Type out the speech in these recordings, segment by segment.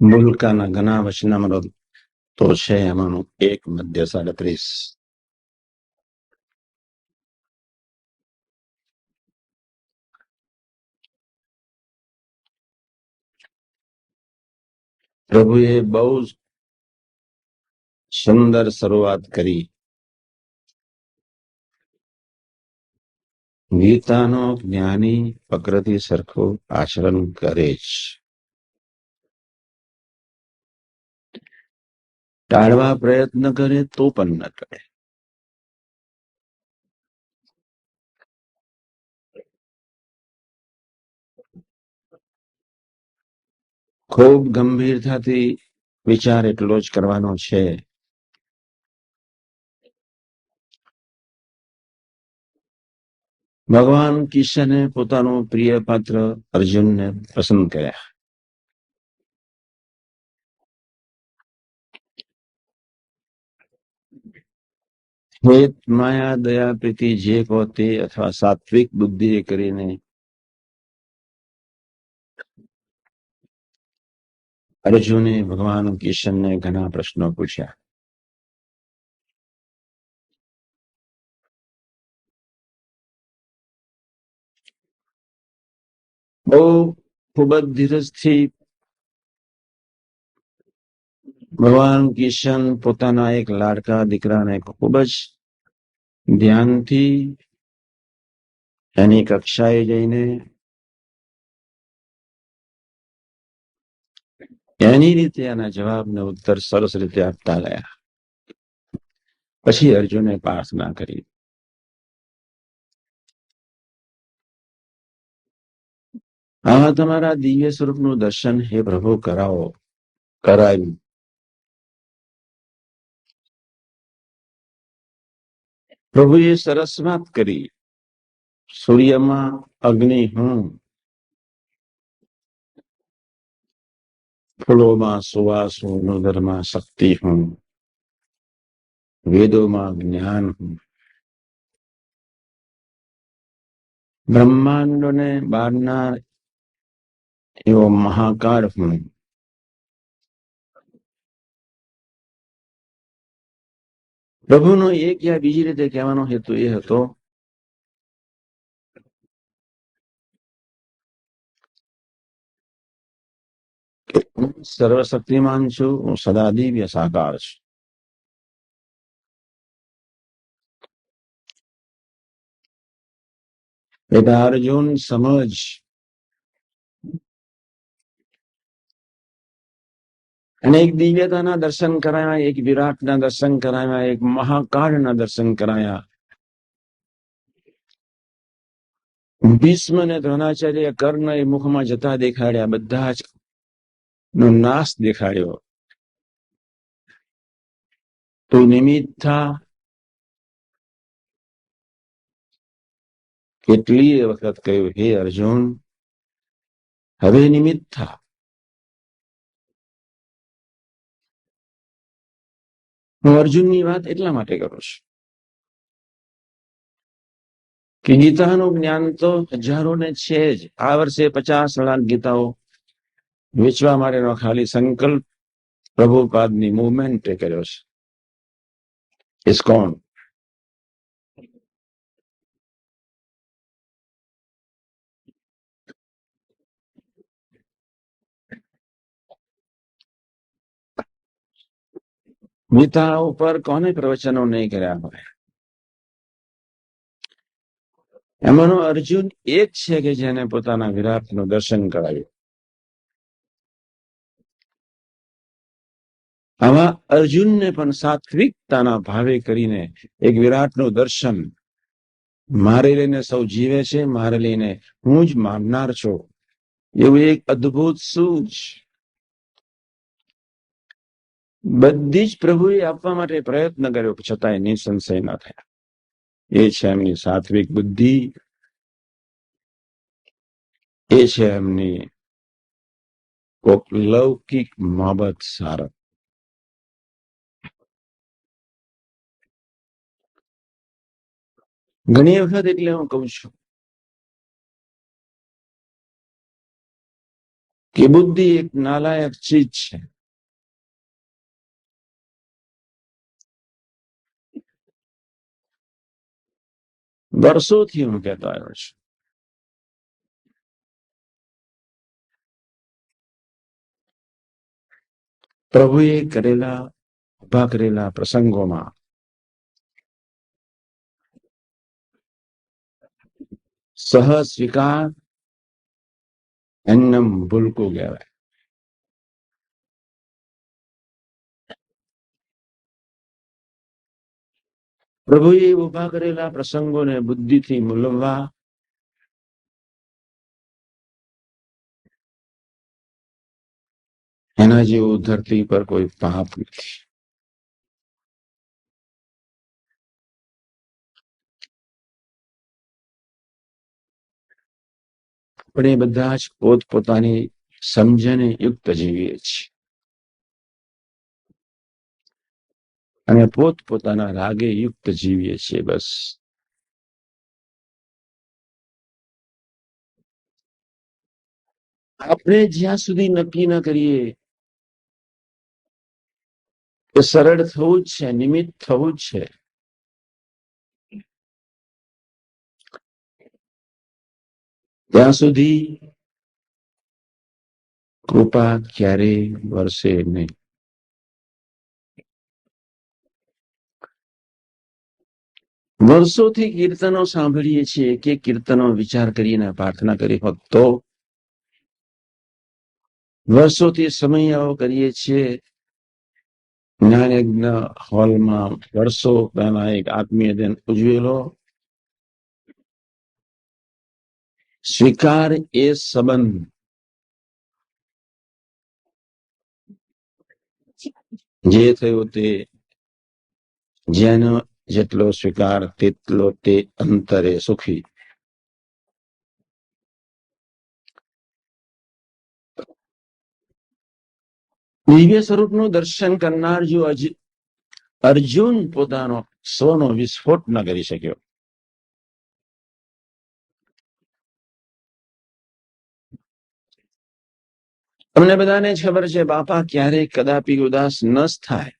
મુલકાના ઘણા વચનામૃત તો છે એમાંનું એક મધ્ય સાડત્રીસ. પ્રભુએ બહુ સુંદર શરૂઆત કરી. ગીતાનો જ્ઞાની પ્રકૃતિ સરખું આચરણ કરે જ. ટાળવા પ્રયત્ન કરે તો પણ ન કરે. ખૂબ ગંભીરતાથી વિચાર એટલો જ કરવાનો છે. ભગવાન કિશને પોતાનું પ્રિય પાત્ર અર્જુનને પસંદ કર્યા. હેત માયા દયા પ્રીતિ જે કહો તે અથવા સાત્વિક બુદ્ધિ કરીને અર્જુને ભગવાન કિશનને ઘણા પ્રશ્નો પૂછ્યા બહુ ખૂબ જ ધીરજથી ભગવાન કિશન પોતાના એક લાડકા દીકરાને ખૂબ જ ધ્યાનથી એની કક્ષાએ જઈને એની રીતે એના જવાબને ઉત્તર સરસ રીતે આપતા ગયા પછી અર્જુને પ્રાર્થના કરી આવા તમારા દિવ્ય સ્વરૂપનું દર્શન હે પ્રભુ કરાવો કરાવ્યું પ્રભુએ સરસ વાત કરી. સૂર્યમાં અગ્નિ હું. ફૂલોમાં સુવાસ હું નગરમાં શક્તિ હું. વેદોમાં જ્ઞાન હું. બ્રહ્માંડોને બારનાર એવો મહાકાળ હું. પ્રભુનો એક યા બીજી રીતે કહેવાનો હેતુ એ હતો કે હું સર્વશક્તિમાન છું હું સદા દિવ્ય સાકાર છું એટલે અર્જુન સમજ અને એક દિવ્યતાના દર્શન કરાયા, એક વિરાટના દર્શન કરાયા, એક મહાકાળના દર્શન કરાયા. ભીષ્મ ને દ્રોણાચાર્ય કર્ણ એ મુખમાં જતા દેખાડ્યા, બધા જ નો નાશ દેખાડ્યો. તો નિમિત્ત કેટલી વખત કહ્યું, હે અર્જુન, હવે નિમિત્ત હું અર્જુનની વાત એટલા માટે કરું છું કે ગીતાનું જ્ઞાન તો હજારો ને છે જ. આ વર્ષે પચાસ લાખ ગીતાઓ વેચવા માટેનો ખાલી સંકલ્પ પ્રભુપાદની મુવમેન્ટે કર્યો છે. ઇસ્કોન ગીતા ઉપર કોને પ્રવચનો નહીં કર્યા હોય? એમાંનો અર્જુન એક છે કે જેને પોતાના વિરાટનું દર્શન કરાવ્યું. આવા અર્જુનને પણ સાત્વિકતાના ભાવે કરીને એક વિરાટનું દર્શન મારે લઈને સૌ જીવે છે, મારે લઈને હું જ માનનાર છું. એવું એક અદ્ભુત સૂચ બધી જ પ્રભુએ આપવા માટે પ્રયત્ન કર્યો છતાંય નિસંશય ન થયા. એ છે એમની સાત્વિક બુદ્ધિ. એ છે એમની કોક લૌકિક મોહબત સારત. ઘણી વખત એટલે હું કઉ છું કે બુદ્ધિ એક નાલાયક ચીજ છે. વર્ષોથી હું કહેતો આવ્યો છું પ્રભુએ કરેલા ઊભા કરેલા પ્રસંગોમાં સહ સ્વીકાર એન્નમ ભૂલકું કહેવાય પ્રભુએ ઊભા કરેલા પ્રસંગોને બુદ્ધિથી મૂલવવા એના જેવું ધરતી પર કોઈ પાપ નથી. આપણે બધા જ પોતપોતાની સમજણે યુક્ત જીવીએ છીએ. અને પોતપોતાના રાગે યુક્ત જીવીએ છીએ બસ. આપણે જ્યાં સુધી નક્કી ન કરીએ કે સરળ થવું જ છે, નિમિત્ત થવું જ છે. ત્યાં સુધી કૃપા ક્યારે વરસે નહીં. વર્ષોથી કીર્તનો સાંભળીએ છીએ કે કીર્તનો વિચાર કરીને પ્રાર્થના કરી ભક્તો. વર્ષોથી સમયાઓ કરીએ છીએ. જ્ઞાનયજ્ઞ હોલમાં વર્ષો પહેલા એક આત્મીય દિન ઉજવેલો. સ્વીકાર એ સંબંધ. જે થયું તે જેનો જેટલો સ્વીકાર તેટલો તે અંતરે સુખી દિવ્ય સ્વરૂપનું દર્શન કરનાર જો અજ- અર્જુન પોતાનો સ્વનો વિસ્ફોટ ન કરી શક્યો તમને બધાને જ ખબર છે બાપા ક્યારેય કદાપી ઉદાસ ન જ થાય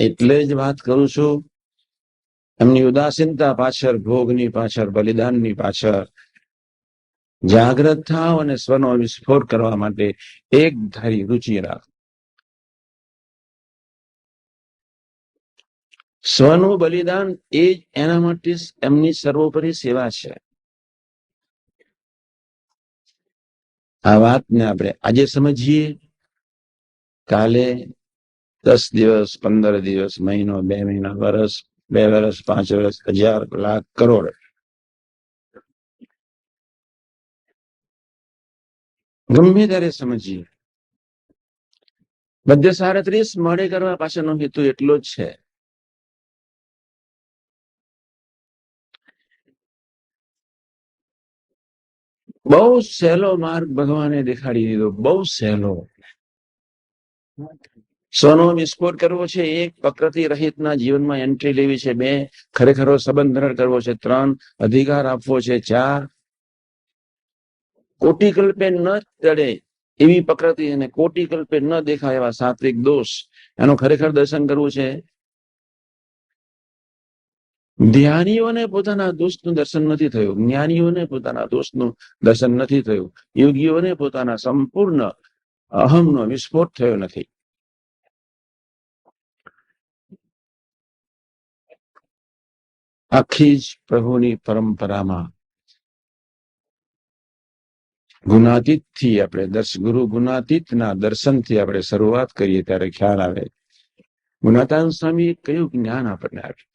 એટલે જ વાત કરું છું. એમની ઉદાસીનતા પાછળ, ભોગની પાછળ, બલિદાનની પાછળ. જાગ્રત થાવ અને સ્વનો વિસ્ફોટ કરવા માટે એક ધારી રુચિ રાખ. સ્વનું બલિદાન એ જ એના માટે એમની સર્વોપરી સેવા છે. આ વાતને આપણે આજે સમજીએ. કાલે દસ દિવસ, પંદર દિવસ, મહિનો, બે મહિના વર્ષ બે વર્ષ પાંચ વર્ષ હજાર, લાખ, કરોડ. ગમે ત્યારે સમજીએ. બધે સાડત્રીસ મળે કરવા પાછળનો હેતુ એટલો જ છે. બહુ સહેલો માર્ગ ભગવાને દેખાડી દીધો. બહુ સહેલો. સ્વનો વિસ્ફોટ કરવો છે, એક પ્રકૃતિ રહિતના જીવનમાં એન્ટ્રી લેવી છે, બે ખરેખરો સંબંધ કરવો છે, ત્રણ અધિકાર આપવો છે, ચાર કોટી કલ્પે ન ચડે એવી પ્રકૃતિ અને કોટી કલ્પે ન દેખાય એવા સાત્વિક દોષ. એનું ખરેખર દર્શન કરવું છે. ધ્યાનીઓને પોતાના દોષનું દર્શન નથી થયું. જ્ઞાનીઓને પોતાના દોષનું દર્શન નથી થયું. યોગીઓને પોતાના સંપૂર્ણ અહમનો વિસ્ફોટ થયો નથી. આખી જ પ્રભુની પરંપરામાં ગુનાતીતથી આપણે દર્શ, ગુરુ ગુનાતીતના દર્શનથી આપણે શરૂઆત કરીએ ત્યારે ખ્યાલ આવે. ગુનાતાન સ્વામી કયું જ્ઞાન આપણને આપ્યું?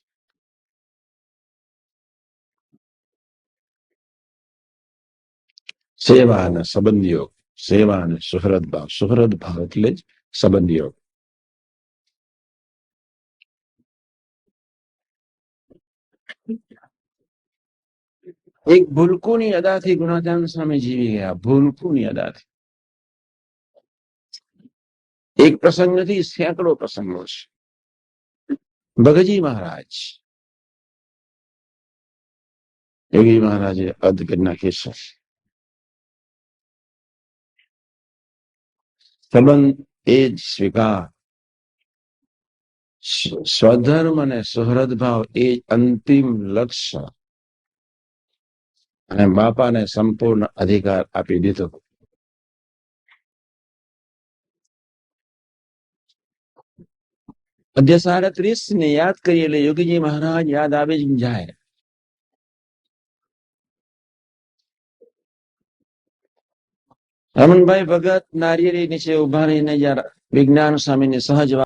સેવા અને સંબંધ યોગ સેવા અને સુહૃદ ભાવ સુહૃદ ભાવ એટલે જ સંબંધ યોગ એક ભૂલકુની અદાથી ગુણાધાન સામે જીવી ગયા ભૂલકુની અદાથી એક પ્રસંગ નથી સેંકડો પ્રસંગો છે ભગજી મહારાજ યોગી મહારાજે અધ નાખી છે સંબંધ એ જ સ્વીકાર સ્વ- સ્વધર્મ અને સુહૃદ ભાવ એ અંતિમ લક્ષ્ય. અને બાપાને સંપૂર્ણ અધિકાર આપી દીધો. અધ્યાય સાડત્રીસ ને યાદ કરીએ એટલે યોગીજી મહારાજ યાદ આવે જ જાય. રમણભાઈ ભગત નારિયેરી નીચે ઊભા રહીને જયારે વિજ્ઞાન સ્વામીની સહજ